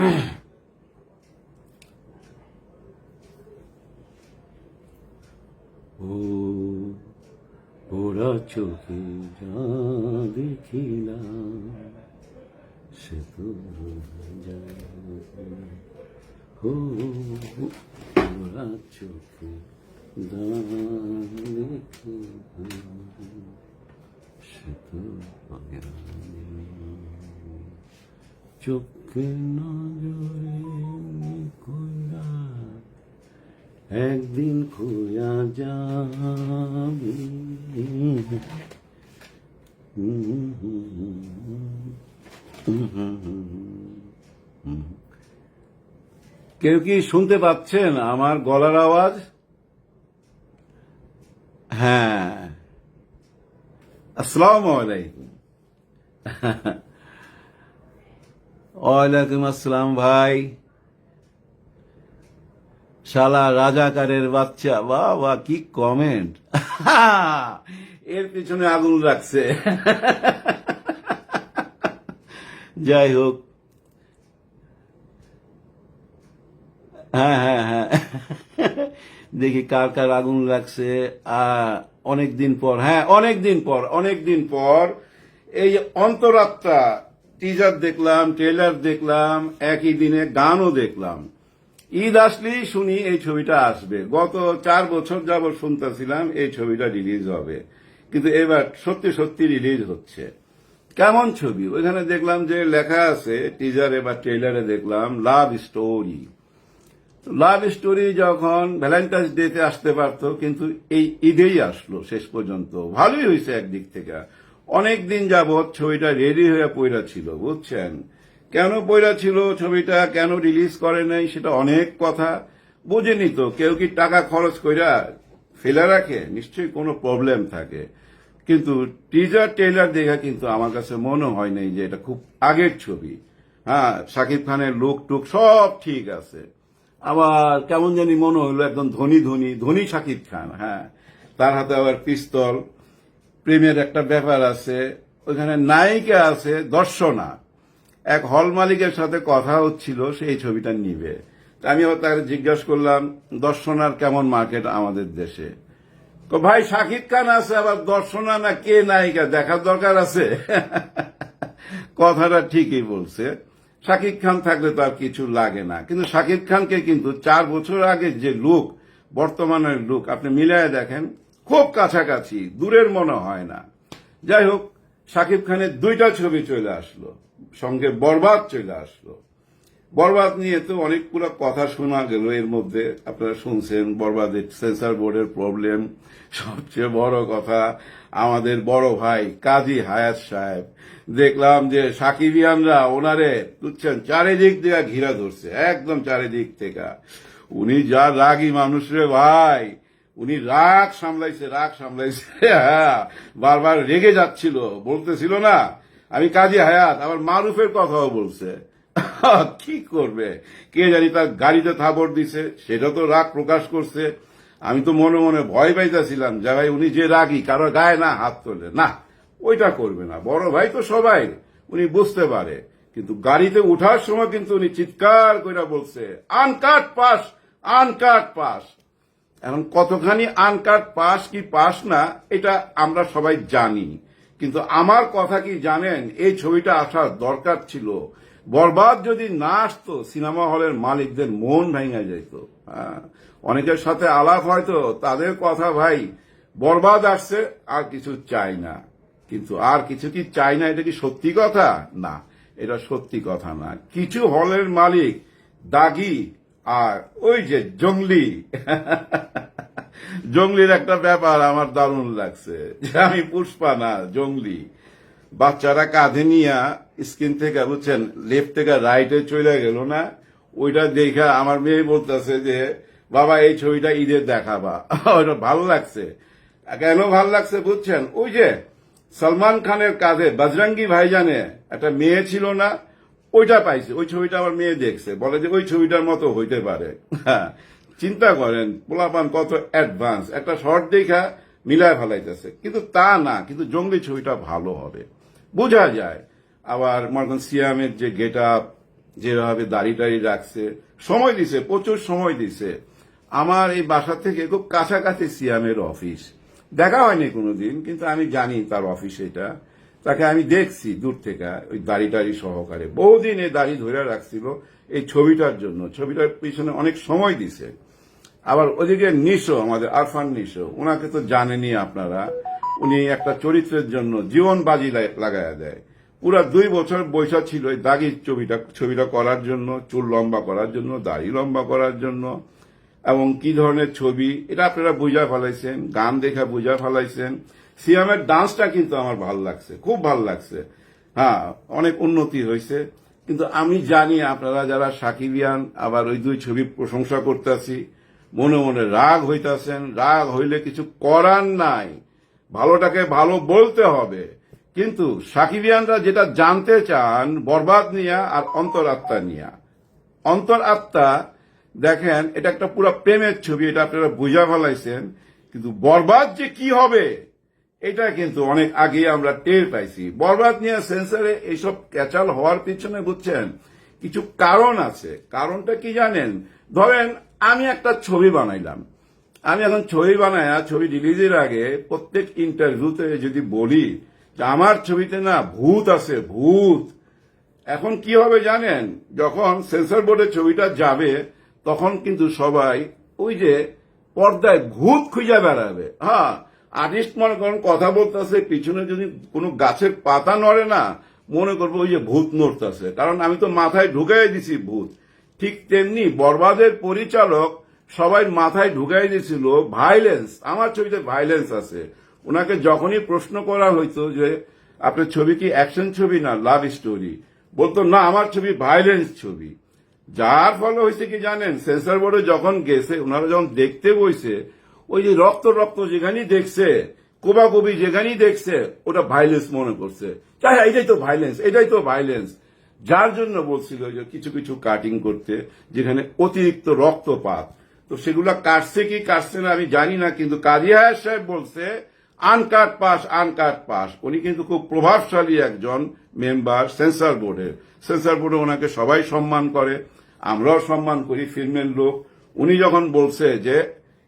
ও ওরা চোখে যা দেখিলাম সে তো ও ওরা চোখে যা দেখিলাম সে তো চোখে নজরে একদিন খোয়া যাবে। কেউ কি শুনতে পাচ্ছেন আমার গলার আওয়াজ? হ্যাঁ। আসসালামু আলাইকুম। ওয়ালাইকুম আসসালাম ভাই। শালা রাজাকারের বাচ্চা বা বা কি কমেন্ট এর পিছনে আগুন রাখছে যাই হোক। হ্যাঁ হ্যাঁ হ্যাঁ। দেখি কার কার আগুন লাগছে। অনেক দিন পর হ্যাঁ অনেক দিন পর অনেক দিন পর এই অন্তরাত্মা টিজার দেখলাম ট্রেলার দেখলাম, একই দিনে গানও দেখলাম। ঈদ আসলেই শুনি এই ছবিটা আসবে। গত চার বছর যাবৎ শুনতেছিলাম, এই ছবিটা রিলিজ হবে। কিন্তু এবার সত্যি সত্যি রিলিজ হচ্ছে। কেমন ছবি? ওইখানে দেখলাম যে লেখা আছে টিজারে বা ট্রেলারে দেখলাম লাভ স্টোরি লাভ স্টোরি যখন ভ্যালেন্টাইন্স ডেতে আসতে পারতো, কিন্তু এই ঈদেই আসলো শেষ পর্যন্ত। ভালোই হয়েছে একদিক থেকে। অনেক দিন যাবৎ ছবিটা রেডি হয়ে পইরা ছিল, বুঝছেন? কেন পইরা ছিল, ছবিটা কেন রিলিজ করে নাই, সেটা অনেক কথা। বুঝেনি তো, কেউ কি টাকা খরচ কইরা ফেলে রাখে? নিশ্চয়ই কোনো প্রবলেম থাকে। কিন্তু টিজার ট্রেলার দেখা কিন্তু আমার কাছে মনে হয় নাই যে এটা খুব আগের ছবি। হ্যাঁ শাকিব খানের লুক টুক সব ঠিক আছে। আবার কেমন জানি মনে হলো একদম ধনী ধনী ধনী শাকিব খান হ্যাঁ। তার হাতে আবার পিস্তল। প্রেমের একটা ব্যাপার আছে, ওখানে নায়িকা আছে, দর্শনা। এক হল মালিকের সাথে কথা হচ্ছিল, সেই ছবিটা নিবে। আমি তাকে জিজ্ঞাসা করলাম, দর্শনার কেমন মার্কেট আমাদের দেশে? তো ভাই, শাকিব খান আছে, আবার দর্শনা না কে নায়িকা দেখার দরকার আছে? কথাটা ঠিকই বলছে। শাকিব খান থাকলে তো আর কিছু লাগে না। কিন্তু শাকিব খানকে কিন্তু চার বছর আগে যে লুক বর্তমানের লুক আপনি মিলায় দেখেন খুব কাছাকাছি, দূরের মনে হয় না। যাই হোক শাকিব খানের দুইটা ছবি চলে আসলো। সঙ্গে বরবাদ চলে আসলো। বরবাদ নিয়ে তো অনেকগুলো কথা শোনা গেল। এর মধ্যে আপনারা শুনছেন, বরবাদের সেন্সার বোর্ডের প্রবলেম, সবচেয়ে বড় কথা আমাদের বড় ভাই কাজী হায়াত সাহেব। দেখলাম যে সাকিবিয়ানরা ওনারে বুঝছেন, চারিদিক থেকে ঘিরা ধরছে, একদম চারিদিক থেকে। উনি যা রাগী মানুষ রে ভাই উনি রাগ সামলাইছে রাগ সামলাইছে। হ্যাঁ বারবার রেগে যাচ্ছিল, বলতেছিল না, আমি কাজী হায়াত আবার মারুফের কথাও বলছে। কি করবে? কে জানি তার গাড়িতে থাপড় দিছে, সেটা তো রাগ প্রকাশ করছে। আমি তো মনে মনে ভয় পাইতেছিলাম যে ভাই উনি যে রাগি, কারও গায়ে না হাত তোলে। না, ওইটা করবে না, বড় ভাই তো সবাই, উনি বুঝতে পারে। কিন্তু গাড়িতে উঠার সময় কিন্তু উনি চিৎকার করে বলছে, আনকাট পাস আনকাট পাস। এখন কতখানি আনকাট পাস কি পাস না এটা আমরা সবাই জানি। কিন্তু আমার কথা কি জানেন? এই ছবিটা আসার দরকার ছিল। বরবাদ যদি না আসতো সিনেমা হলের মালিকদের মন ভেঙে যেত। হ্যাঁ, অনেকের সাথে আলাপ হয়তো তাদের কথা ভাই বরবাদ আসছে আর কিছু চাই না। কিন্তু আর কিছু কি চাই না এটা কি সত্যি কথা? না এটা সত্যি কথা না। কিছু হলের মালিক দাগি আর ওই যে জঙ্গলি জঙ্গলির একটা ব্যাপার, আমার দারুণ লাগছে। যে আমি পুষ্পা না জঙ্গলি বাচ্চারা কাঁধে নিয়া স্ক্রিন থেকে, বুঝছেন, লেফট থেকে রাইটে চলে গেল না, ওইটা দেখা আমার মেয়ে বলতেছে যে, বাবা, এই ছবিটা ঈদের দেখাবা। ওইটা ভালো লাগছে। কেন ভালো লাগছে বুঝছেন? ওই যে সলমান খানের কাঁধে, বজরঙ্গি ভাইজানে একটা মেয়ে ছিল না ওইটা পাইছে ওই ছবিটা আমার মেয়ে দেখছে। বলে যে ওই ছবিটার মতো হইতে পারে। হ্যাঁ, চিন্তা করেন পোলাপান কত অ্যাডভান্স একটা শর্ট দেখা মিলায় ফেলাইতেছে। কিন্তু তা না কিন্তু জঙ্গলি ছবিটা ভালো হবে। বোঝা যায় আবার মনে সিয়ামের যে গেট আপ যেভাবে দাড়ি টাড়ি রাখছে সময় দিছে প্রচুর সময় দিছে। আমার এই বাসা থেকে খুব কাছাকাছি সিয়ামের অফিস দেখা হয়নি কোনোদিন কিন্তু আমি জানি তার অফিস এটা। তাকে আমি দেখছি দূর থেকে, ওই দাড়ি টাড়ি সহকারে। বহুদিন এই দাড়ি ধরে রাখছিল এই ছবিটার জন্য। ছবিটার পিছনে অনেক সময় দিছে। আবার ওদিকে নিশো, আমাদের আরফান নিশো ওনাকে তো জানেনই আপনারা, উনি একটা চরিত্রের জন্য জীবন বাজি লা- লাগায়া দেয়। পুরা দুই বছর বৈশা ছিল এই দাগির ছবিটা ছবিটা করার জন্য, চুল লম্বা করার জন্য, দাড়ি লম্বা করার জন্য, এবং কি ধরনের ছবি, এটা আপনারা বুঝা ফেলাইছেন, গান দেখা বুঝা ফেলাইছেন। সিয়ামের ডান্সটা কিন্তু আমার ভালো লাগছে, খুব ভালো লাগছে। হ্যাঁ অনেক উন্নতি হয়েছে। কিন্তু আমি জানি আপনারা যারা সাকিবিয়ান, আবার ওই দুই ছবি প্রশংসা করতেছি, মনে মনে রাগ হইতাছেন। রাগ হইলে কিছু করার নাই। ভালোটাকে ভালো বলতে হবে। কিন্তু সাকিবিয়ানরা যেটা জানতে চান, বরবাদ নিয়া আর অন্তরাত্মা নিয়া। অন্তর আত্মা দেখেন, এটা একটা পুরো প্রেমের ছবি, এটা আপনারা বুঝা ফেলাইছেন। কিন্তু বরবাদ যে কি হবে? এটা কিন্তু অনেক আগে আমরা টের পাইছি। বরবাদ নিয়ে সেন্সারে এইসব ক্যাচাল হওয়ার পিছনে, বুঝছেন, কিছু কারণ আছে। কারণটা কি জানেন? ধরেন, আমি একটা ছবি বানাইলাম। আমি এখন ছবি বানায়া, ছবি রিলিজের আগে প্রত্যেক ইন্টারভিউতে যদি বলি যে আমার ছবিতে না ভূত আছে, ভূত। এখন কি হবে জানেন? যখন সেন্সর বোর্ডে ছবিটা যাবে, তখন কিন্তু সবাই ওই যে পর্দায় ভূত খুঁজে বেড়াবে। হ্যাঁ আর্টিস্ট মনে করেন, কথা বলতেছে, পিছনে যদি কোনো গাছের পাতা নড়ে না, মনে করব ওই যে ভূত নড়তেছে। কারণ আমি তো মাথায় ঢুকাই দিছি ভূত। ঠিক তেমনি বরবাদের পরিচালক সবাই মাথায় ঢুকাই দিয়েছিল ভাইলেন্স আমার ছবিতে ভাইলেন্স আছে। ওনাকে যখনই প্রশ্ন করা হইতো যে, আপনার ছবি কি অ্যাকশন ছবি না লাভ স্টোরি বলতো, না, আমার ছবি ভাইলেন্স ছবি। যার ফলে হয়েছে কি জানেন সেন্সর বোর্ডে যখন গেছে, ওনারা যখন দেখতে বইছে ওই যে রক্ত রক্ত যেখানেই দেখছে, কোবাকবি যেখানেই দেখছে, ওটা ভাইলেন্স মনে করছে। চাই এটাই তো ভাইলেন্স এটাই তো ভাইলেন্স যার জন্য বলছিল যে কিছু কিছু কাটিং করতে, যেখানে অতিরিক্ত রক্তপাত। তো সেগুলা কাটছে কি কাটছে না আমি জানি না, কিন্তু কাদিয়া সাহেব বলছে আনকাট পাস আনকাট পাস উনি কিন্তু খুব প্রভাবশালী একজন মেম্বার সেন্সর বোর্ডের সেন্সর বোর্ডে ওনাকে সবাই সম্মান করে, আমরাও সম্মান করি ফিল্মের লোক। উনি যখন বলছে যে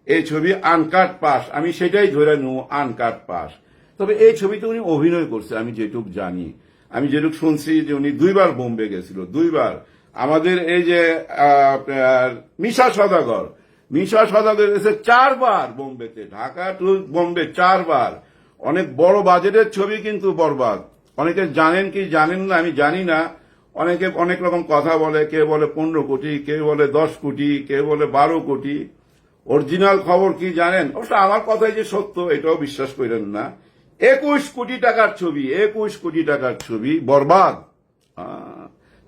এই ছবি আনকাট পাস। আমি সেটাই ধরে নেব, আনকাট পাস। তবে এই ছবিতে উনি অভিনয় করছে, আমি যেটুক জানি। আমি যেটুক শুনছি যে উনি দুইবার বোম্বে গেছিল, দুইবার। আমাদের এই যে মিশা সদাগর। মিশা সদাগর এসে চারবার বোম্বেতে, ঢাকা টু বোম্বে চারবার। অনেক বড় বাজেটের ছবি কিন্তু বরবাদ। অনেকে জানেন কি জানেন না, আমি জানি না। অনেকে অনেক রকম কথা বলে, কে বলে পনেরো কোটি, কে বলে দশ কোটি, কে বলে বারো কোটি। অরিজিনাল খবর কি জানেন? অবশ্য আমার কথাই যে সত্য, এটাও বিশ্বাস করেন না। একুশ কোটি টাকার ছবি, একুশ কোটি টাকার ছবি, বরবাদ।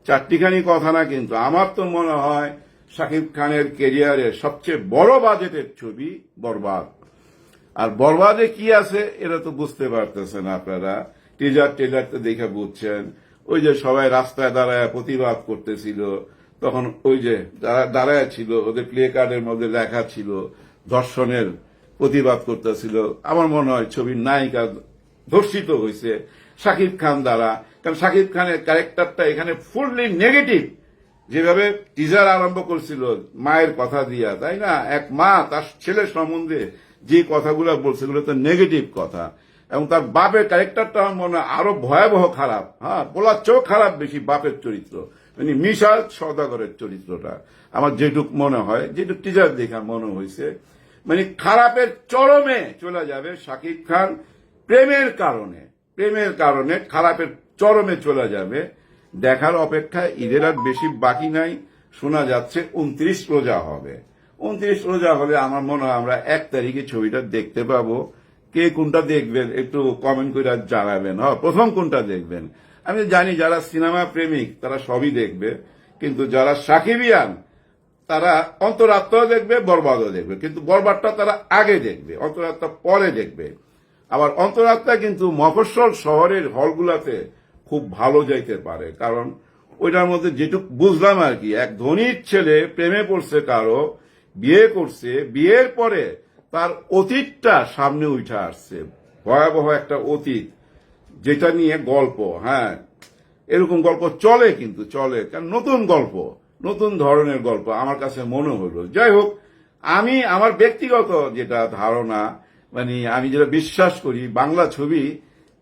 চারটিখানি কথা না কিন্তু। আমার তো মনে হয় শাকিব খানের কেরিয়ারের সবচেয়ে বড় বাজেটের ছবি বরবাদ। আর বরবাদে কি আছে, এটা তো বুঝতে পারতেছেন আপনারা। টিজার টেলার তো দেখে বুঝছেন। ওই যে সবাই রাস্তায় দাঁড়ায় প্রতিবাদ করতেছিল। তখন ওই যে যারা দাঁড়ায় ছিল, ওদের প্লে কার্ডের মধ্যে লেখা ছিল, ধর্ষণের প্রতিবাদ করতেছিল। আমার মনে হয় ছবির নায়িকা ধর্ষিত হয়েছে, শাকিব খান দ্বারা। কারণ শাকিব খানের ক্যারেক্টারটা এখানে ফুললি নেগেটিভ যেভাবে টিজার আরম্ভ করছিল, মায়ের কথা দিয়া, তাই না? এক মা তার ছেলের সম্বন্ধে যে কথাগুলো বলছে তো নেগেটিভ কথা। এবং তার বাপের ক্যারেক্টারটা আমার মনে হয় আরও ভয়াবহ খারাপ। হ্যাঁ বলার চেয়েও খারাপ বেশি বাপের চরিত্র। মানে মিশাল সদাগরের চরিত্রটা। আমার যেটুক মনে হয়, যেটুক টিজার দেখা মনে হয়েছে মানে খারাপের চরমে চলে যাবে শাকিব খান প্রেমের কারণে। প্রেমের কারণে খারাপের চরমে চলে যাবে। দেখার অপেক্ষায় ঈদের আর বেশি বাকি নাই, শোনা যাচ্ছে উনত্রিশ রোজা হবে। উনত্রিশ রোজা হলে আমার মনে হয় আমরা এক তারিখে ছবিটা দেখতে পাবো। কে কোনটা দেখবেন একটু কমেন্ট করে জানাবেন। হ্যাঁ প্রথম কোনটা দেখবেন? আমি জানি যারা সিনেমা প্রেমিক, তারা সবই দেখবে, কিন্তু যারা সাকিবিয়ান, তারা অন্তরাত্মাও দেখবে, বরবাদও দেখবে। কিন্তু বরবাদটা তারা আগে দেখবে, অন্তরাত্মা পরে দেখবে। আবার অন্তরাত্মা কিন্তু মফস্বল শহরের হলগুলাতে খুব ভালো যাইতে পারে, কারণ ওইটার মধ্যে যেটুক বুঝলাম আর কি, এক ধনীর ছেলে প্রেমে পড়ছে কারও, বিয়ে করছে, বিয়ের পরে তার অতীতটা সামনে উঠে আসছে। ভয়াবহ একটা অতীত। যেটা নিয়ে গল্প হ্যাঁ। এরকম গল্প চলে কিন্তু, চলে। কারণ নতুন গল্প, নতুন ধরনের গল্প আমার কাছে মনে হলো। যাই হোক, আমি আমার ব্যক্তিগত যেটা ধারণা মানে আমি যেটা বিশ্বাস করি, বাংলা ছবি,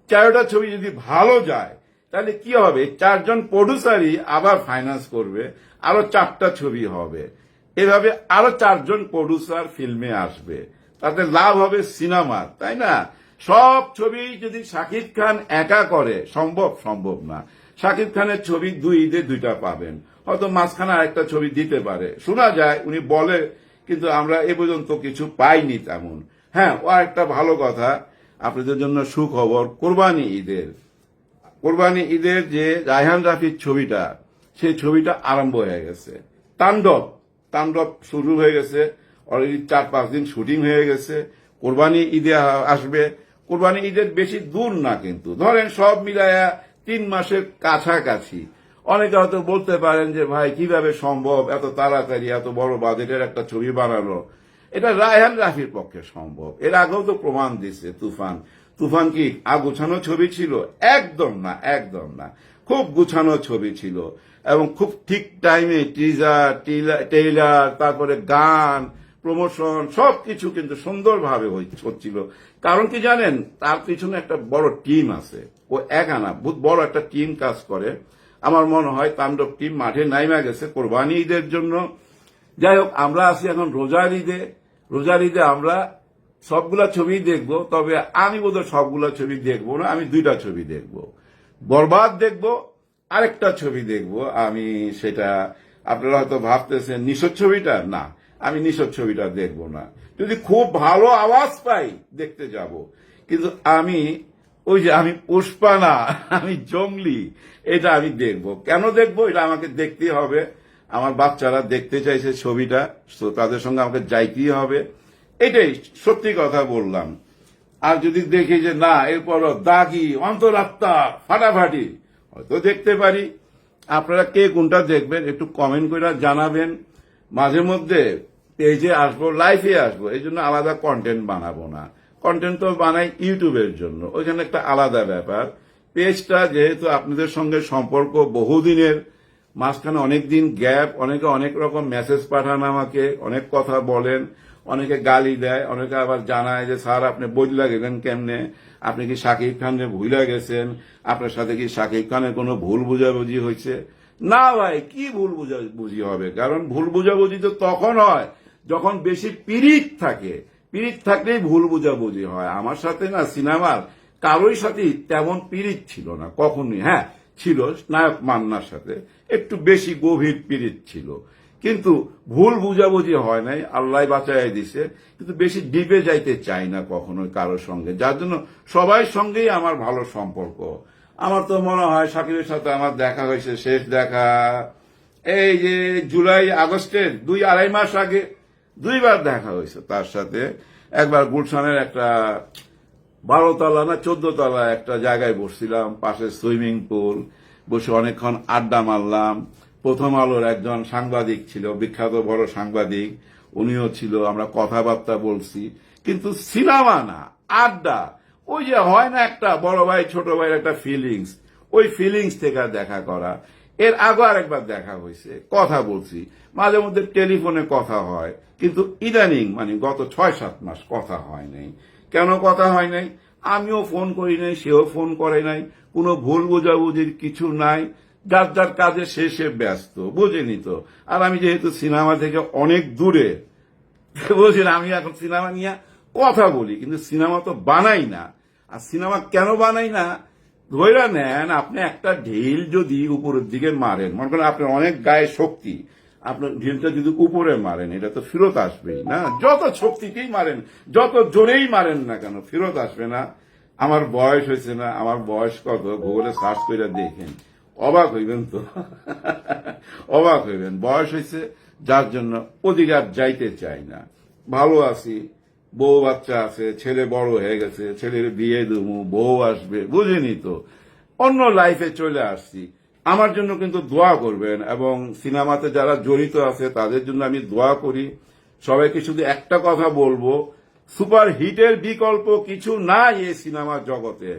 চারোটা ছবি যদি ভালো যায়, তাহলে কি হবে? চারজন প্রডিউসারই আবার ফাইন্যান্স করবে, আরও চারটা ছবি হবে। এভাবে আরও চারজন প্রডিউসার ফিল্মে আসবে। তাতে লাভ হবে সিনেমার তাই না? সব ছবি যদি শাকিব খান একা করে, সম্ভব সম্ভব না। শাকিব খানের ছবি দুই ঈদে দুইটা পাবেন। হয়তো মাঝখানে আরেকটা ছবি দিতে পারে। শোনা যায়, উনি বলে, কিন্তু আমরা এ পর্যন্ত কিছু পাইনি তেমন। হ্যাঁ ও একটা ভালো কথা, আপনাদের জন্য সুখবর, কোরবানি ঈদের। কোরবানি ঈদের যে রায়হান রাফির ছবিটা, সেই ছবিটা আরম্ভ হয়ে গেছে। তাণ্ডব তাণ্ডব শুরু হয়ে গেছে। অলরেডি চার পাঁচ দিন শুটিং হয়ে গেছে। কোরবানি ঈদে আসবে। কোরবানি ঈদের বেশি দূর না কিন্তু। ধরেন সব মিলায়া তিন মাসের কাছাকাছি। অনেকে হয়তো বলতে পারেন যে, ভাই, কীভাবে সম্ভব? এত তাড়াতাড়ি, এত বড় বাজেটের একটা ছবি বানানো। এটা রায়হান রাফির পক্ষে সম্ভব। এর আগেও তো প্রমাণ দিচ্ছে তুফান। তুফান কি আগুছানো ছবি ছিল? একদম না একদম না। খুব গুছানো ছবি ছিল। এবং খুব ঠিক টাইমে টিজার টেইলার তারপরে গান প্রমোশন সব কিছু কিন্তু সুন্দরভাবে হচ্ছিল। কারণ কি জানেন? তার পিছনে একটা বড় টিম আছে। ও একা না, বহুত বড় একটা টিম কাজ করে। আমার মনে হয় তাণ্ডব টিম মাঠে নাইমা গেছে কোরবানি ঈদের জন্য। যাই হোক, আমরা আছি এখন রোজার ঈদে। রোজার ঈদে আমরা সবগুলা ছবি দেখব, তবে আমি বোধহয় সবগুলা ছবি দেখব না, আমি দুইটা ছবি দেখব। বরবাদ দেখব, আরেকটা ছবি দেখব। আমি সেটা আপনারা হয়তো ভাবতেছেন, নিশোর ছবিটা? না। আমি নিশোর ছবিটা দেখব না। যদি খুব ভালো আওয়াজ পাই, দেখতে যাব। কিন্তু আমি, ওই যে আমি পুষ্পা না আমি জঙ্গলি এটা আমি দেখব। কেন দেখব? এটা আমাকে দেখতে হবে। আমার বাচ্চারা দেখতে চাইছে ছবিটা তাদের সঙ্গে আমাকে যাইতেই হবে। এটাই সত্যি কথা বললাম। আর যদি দেখি যে না এরপর দাগি, অন্তরাত্মা, ফাটাফাটি, হয়তো দেখতে পারি। আপনারা কে কোনটা দেখবেন, একটু কমেন্ট করে জানাবেন। মাঝে মধ্যে পেজে আসব লাইভে আসব, এই জন্য আলাদা কন্টেন্ট বানাবো না। কন্টেন্ট তো বানাই ইউটিউবের জন্য। ওইখানে একটা আলাদা ব্যাপার। পেজটা যেহেতু আপনাদের সঙ্গে সম্পর্ক বহুদিনের, মাঝখানে অনেক দিন গ্যাপ অনেকে অনেক রকম মেসেজ পাঠান আমাকে, অনেক কথা বলেন, অনেকে গালি দেয়, অনেকে আবার জানায় যে, স্যার, আপনি বদলা গেলেন কেমনে? আপনি কি শাকিব খানে ভুলে গেছেন? আপনার সাথে কি শাকিব খানের কোনো ভুল বুঝাবুঝি হয়েছে? না ভাই, কি ভুল বুঝাবুঝি হবে? কারণ ভুল বুঝাবুঝি তো তখন হয় যখন বেশি পিরিত থাকে পিরিত থাকলেই ভুল বুঝাবুঝি হয়। আমার সাথে না সিনেমার কারোই সাথে তেমন পিরিত ছিল না, কখনই। হ্যাঁ ছিল নায়ক মান্নার সাথে, একটু বেশি গভীর পিরিত ছিল। কিন্তু ভুল বুঝাবুঝি হয় নাই, আল্লাহ বাঁচাই দিছে, কিন্তু বেশি ডিপে যাইতে চাই না কখনোই কারোর সঙ্গে। যার জন্য সবাই সঙ্গেই আমার ভালো সম্পর্ক। আমার তো মনে হয় সাকিবের সাথে আমার দেখা হয়েছে, শেষ দেখা। এই যে জুলাই, আগস্টের দুই আড়াই মাস আগে দুইবার দেখা হয়েছে তার সাথে। একবার গুলশানের একটা বারো তলা না চোদ্দ তলা একটা জায়গায় বসছিলাম, পাশে সুইমিং পুল, বসে অনেকক্ষণ আড্ডা মারলাম। প্রথম আলোর একজন সাংবাদিক ছিল, বিখ্যাত বড় সাংবাদিক, উনিও ছিল, আমরা কথাবার্তা বলছি, কিন্তু সিনেমা না, আড্ডা। ওই যে হয় না একটা বড় ভাই, ছোট ভাইয়ের একটা ফিলিংস ওই ফিলিংস থেকে দেখা করা। এর আগে আরেকবার দেখা হয়েছে। কথা বলছি। মাঝে মধ্যে টেলিফোনে কথা হয়। কিন্তু ইদানিং মানে গত ছয় সাত মাস কথা হয় নাই। কেন কথা হয় নাই? আমিও ফোন করি নাই, সেও ফোন করে নাই। কোনো ভুল বোঝাবুঝির কিছু নাই। যার যার কাজে সে সে ব্যস্ত, বোঝেনি তো। আর আমি যেহেতু সিনেমা থেকে অনেক দূরে বলছেন আমি এখন সিনেমা নিয়ে কথা বলি। কিন্তু সিনেমা তো বানাই না। আর সিনেমা কেন বানাই না? ধৈরা নেন, আপনি একটা ঢিল যদি উপরের দিকে মারেন, মনে করেন আপনার অনেক গায়ে শক্তি, আপনার ঢিলটা যদি উপরে মারেন, এটা তো ফেরত আসবেই না? যত শক্তিকেই মারেন, যত জোরেই মারেন না কেন, ফেরত আসবে না? আমার বয়স হয়েছে না, আমার বয়স কত? গুগলে সার্চ করে দেখেন। অবাক হইবেন তো? অবাক হইবেন। বয়স হয়েছে, যার জন্য অধিকার যাইতে চাই না। ভালো আছি বউ বাচ্চা আছে, ছেলে বড় হয়ে গেছে, ছেলের বিয়ে দেবো, বউ আসবে, বুঝিনি তো। অন্য লাইফে চলে আসছি। আমার জন্য কিন্তু দোয়া করবেন এবং সিনেমাতে যারা জড়িত আছে, তাদের জন্য আমি দোয়া করি। সবাইকে শুধু একটা কথা বলব, সুপার হিটের বিকল্প কিছু নাই এই সিনেমা জগতে।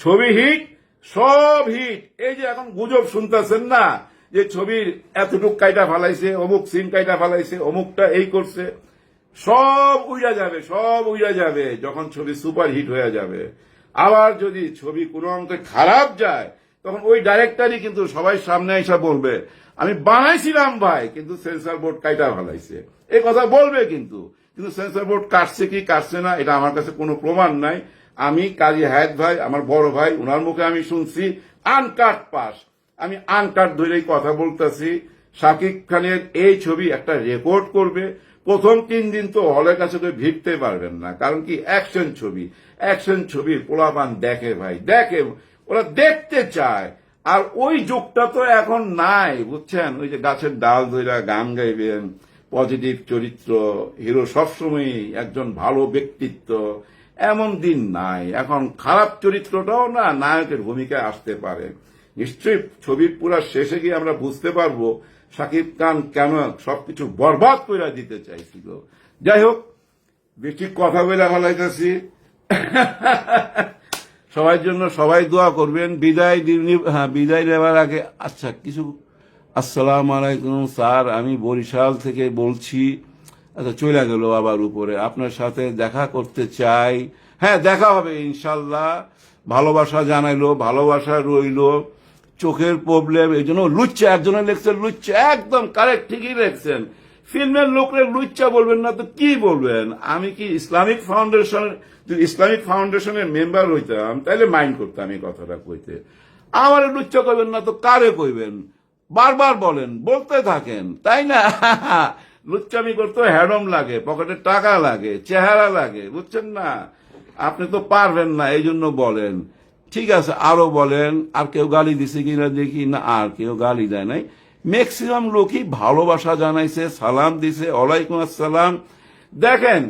ছবি হিট, সব হিট। এই যে এখন গুজব শুনতেছেন না, যে ছবির এতটুক কাইটা ফালাইছে, অমুক সিন কাইটা ফালাইছে, অমুকটা এই করছে। সব উইরা যাবে, সব উইরা যাবে, যখন ছবি সুপার হিট হয়ে যাবে। আবার যদি ছবি কোনো অঙ্কে খারাপ যায়, তখন ওই ডাইরেক্টরই কিন্তু সবাই সামনে এসে বলবে, আমি বানাইছিলাম ভাই, কিন্তু সেন্সর বোর্ড কাইটা ফালাইছে এই কথা বলবে কিন্তু কিন্তু সেন্সর বোর্ড কাটছে কি কাটছে না, এটা আমার কাছে কোনো প্রমাণ নাই। আমি কাজী হায়াত ভাই, আমার বড় ভাই ওনার মুখে আমি শুনছি আনকাট পাস আমি আনকাট ধরেই কথা বলতেছি। শাকিব খানের এই ছবি একটা রেকর্ড করবে। প্রথম তিন দিন তো হলের কাছে তো ভিড়তে পারবেন না। কারণ কি? অ্যাকশন ছবি। অ্যাকশন ছবি পোলাপান দেখে ভাই, দেখে। ওরা দেখতে চায়। আর ওই যুগটা তো এখন নাই, বুঝছেন? ওই যে গাছের ডাল ধইরা গান গাইবেন, পজিটিভ চরিত্র, হিরো সবসময় একজন ভালো ব্যক্তিত্ব। এমন দিন নাই। এখন খারাপ চরিত্রটাও না, নায়কের ভূমিকায় আসতে পারে। নিশ্চয়ই ছবির পুরা শেষে গিয়ে আমরা বুঝতে পারব শাকিব খান কেন সবকিছু বরবাদ করে দিতে চাইছিল যাই হোক, বেশি কথা বলে ভালাইতেছি সবার জন্য সবাই দোয়া করবেন। বিদায় দিন- হ্যাঁ বিদায় নেওয়ার আগে আচ্ছা কিছু আসসালাম আলাইকুম স্যার, আমি বরিশাল থেকে বলছি। আচ্ছা চলে গেল আবার উপরে। আপনার সাথে দেখা করতে চাই। হ্যাঁ দেখা হবে ইনশাল্লাহ। ভালোবাসা জানাইলো, ভালোবাসা রইল। চোখের প্রবলেম এই জন্য লুচ্চা একজনের লেখছেন লুচ্চা, একদম কারেক্ট ঠিকই লেখছেন। ফিল্মের লোকরে লুচ্চা বলবেন না তো কি বলবেন? আমি কি ইসলামিক ফাউন্ডেশন ইসলামিক ফাউন্ডেশনের মেম্বার হইতাম তাহলে মাইন্ড করতাম এই কথাটা কইতে। আমার লুচ্চা করবেন না তো কারে কইবেন? বারবার বলেন, বলতে থাকেন, তাই না? লুচ্চামি করতে হ্যাডম লাগে, পকেটে টাকা লাগে, চেহারা লাগে, বুঝছেন না? আপনি তো পারবেন না এই জন্য বলেন। ঠিক আছে, আরও বলেন, আর কেউ গালি দিছে কিনা দেখি না, আর কেউ গালি দেয় নাই। ম্যাক্সিমাম লোকই ভালোবাসা জানাইছে, সালাম দিছে, ওয়ালাইকুম আসসালাম। দেখেন,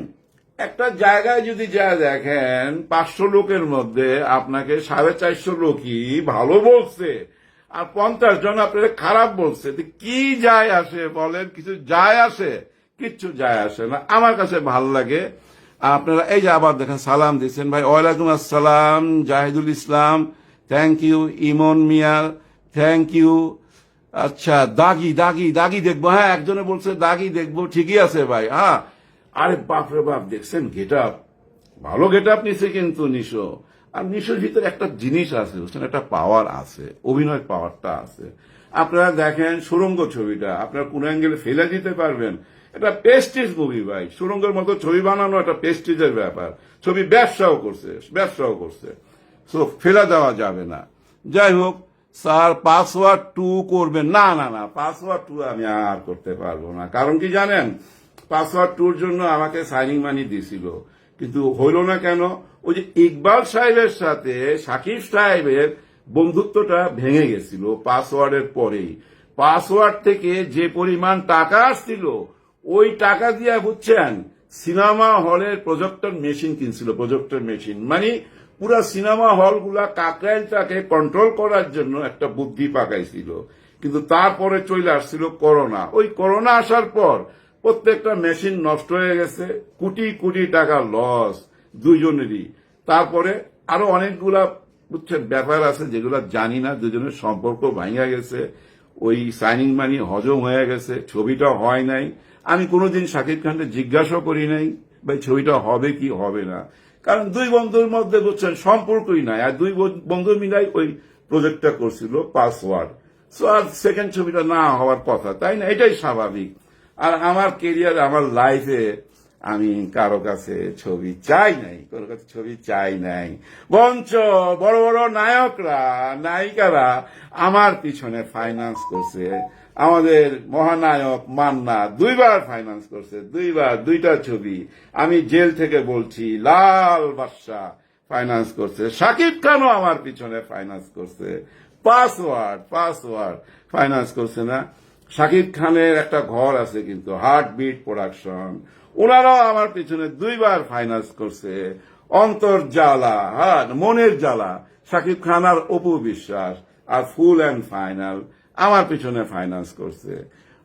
একটা জায়গায় যদি যা দেখেন, পাঁচশো লোকের মধ্যে আপনাকে সাড়ে চারশো লোকই ভালো বলছে, আর পঞ্চাশ জন আপনাকে খারাপ বলছে। কি যায় আসে বলেন? কিছু যায় আসে? কিচ্ছু যায় আসে না। আমার কাছে ভালো লাগে আপনারা এই যে আবার দেখেন, সালাম দিচ্ছেন ভাই, ওয়ালাইকুম আসসালাম, Zahidul Islam thank you Emon Mia thank you আচ্ছা দাগি দাগি দাগি দেখব। হ্যাঁ একজনে বলছে, দাগি দেখব। ঠিকই আছে ভাই হ্যাঁ। আরে বাপরে বাপ, দেখছেন গেট আপ ভালো গেট আপ নিছে কিন্তু নিশো। আর নিশোর ভিতরে একটা জিনিস আছে, বুঝছেন? একটা পাওয়ার আছে, অভিনয় পাওয়ারটা আছে। আপনারা দেখেন সুরঙ্গ ছবিটা, আপনারা কোন অ্যাঙ্গেলে ফেলে দিতে পারবেন। এটা পেস্টিজ মুভি ভাই। সুরঙ্গের মতো ছবি বানানো একটা পেস্টিজের ব্যাপার। ছবি ব্যবসাও করছে ব্যবসাও করছে। সো ফেলা দেওয়া যাবে না। যাই হোক, স্যার পাসওয়ার্ড টু করবেন। না না না পাসওয়ার্ড টু আমি আর করতে পারব না। কারণ কি জানেন? পাসওয়ার্ড টুর জন্য আমাকে সাইনিং মানি দিছিল। কিন্তু হইল না কেন? ওই যে ইকবাল সাহেবের সাথে সাকিব সাহেবের বন্ধুত্বটা ভেঙে গেছিল পাসওয়ার্ডের পরেই। পাসওয়ার্ড থেকে যে পরিমাণ টাকা আসছিল ওই টাকা দিয়ে বুঝছেন, সিনেমা হলের প্রজেক্টর মেশিন কিনছিল, প্রজেক্টর মেশিন। মানে পুরা সিনেমা হলগুলা কাকরাইলটাকে কন্ট্রোল করার জন্য একটা বুদ্ধি পাকাইছিল। কিন্তু তারপরে চলে আসছিল করোনা। ওই করোনা আসার পর প্রত্যেকটা মেশিন নষ্ট হয়ে গেছে, কোটি কোটি টাকা লস দুইজনেরই। তারপরে আরও অনেকগুলা, বুঝছেন, ব্যাপার আছে যেগুলো জানি না, দুজনের সম্পর্ক ভাঙা গেছে, ওই সাইনিং মানি হজম হয়ে গেছে, ছবিটা হয় নাই। আমি কোনোদিন শাকিব খানকে জিজ্ঞাসা করি নাই, ভাই, ছবিটা হবে কি হবে না? কারণ দুই বন্ধুর মধ্যে, বুঝছেন, সম্পর্কই নাই। আর দুই বন্ধু মিলাই ওই প্রজেক্টটা করছিল পাসওয়ার্ড সো আর সেকেন্ড ছবিটা না হওয়ার কথা, তাই না? এটাই স্বাভাবিক। আর আমার কেরিয়ার আমার লাইফে আমি কারও কাছে ছবি চাই নাই, কারও কাছে ছবি চাই নাই। বঞ্চ বড় বড় নায়করা, নায়িকারা আমার পিছনে ফাইন্যান্স করছে। আমাদের মহানায়ক মান্না দুইবার ফাইন্যান্স করছে, দুইবার, দুইটা ছবি। আমি জেল থেকে বলছি, লাল বাদশা ফাইন্যান্স করছে। শাকিব খানও আমার পিছনে ফাইন্যান্স করছে। পাসওয়ার্ড পাসওয়ার্ড ফাইন্যান্স করছে না। শাকিব খানের একটা ঘর আছে কিন্তু হার্ট বিট প্রোডাকশন ওনারাও আমার পিছনে দুইবার ফাইন্যান্স করছে। অন্তর জ্বালা হ্যাঁ মনের জ্বালা। শাকিব খান আর অপু বিশ্বাস, আর ফুল অ্যান্ড ফাইনাল আমার পিছনে ফাইন্যান্স করছে।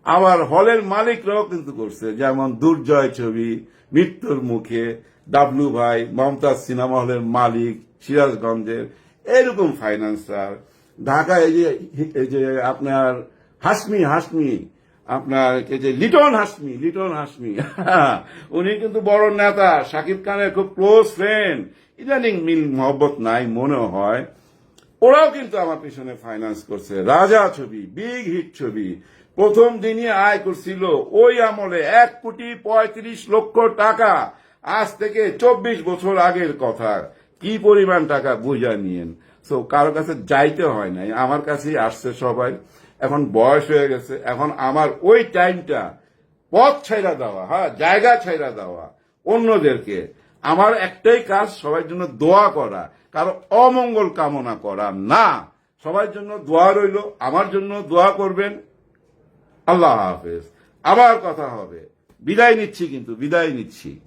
আবার হলের মালিকরাও কিন্তু করছে। যেমন দুর্জয় ছবি, মৃত্যুর মুখে ডাবলু ভাই, মমতাজ সিনেমা হলের মালিক, সিরাজগঞ্জের, এরকম ফাইন্যান্সার ঢাকা এই যে এই যে আপনার হাসমি হাসমি, আপনার যে লিটন হাসমি লিটন হাসমি, উনি কিন্তু বড় নেতা। শাকিব খানের খুব ক্লোজ ফ্রেন্ড ইদানিং মিল মহব্বত নাই মনে হয়। ওরাও কিন্তু আমার পিছনে ফাইন্যান্স করছে। রাজা ছবি বিগ হিট ছবি। প্রথম দিনই আয় করছিল ওই আমলে এক কোটি পঁয়ত্রিশ লক্ষ টাকা। আজ থেকে চব্বিশ বছর আগের কথা। কি পরিমাণ টাকা বুঝা নিয়েন। সো কারও কাছে যাইতে হয় নাই। আমার কাছেই আসছে সবাই। এখন বয়স হয়ে গেছে। এখন আমার ওই টাইমটা পথ ছাইরা দেওয়া হ্যাঁ জায়গা ছাইরা দেওয়া অন্যদেরকে। আমার একটাই কাজ সবার জন্য দোয়া করা। কারও অমঙ্গল কামনা করা না। সবার জন্য দোয়া রইল, আমার জন্য দোয়া করবেন। আল্লাহ হাফেজ। আবার কথা হবে। বিদায় নিচ্ছি কিন্তু, বিদায় নিচ্ছি।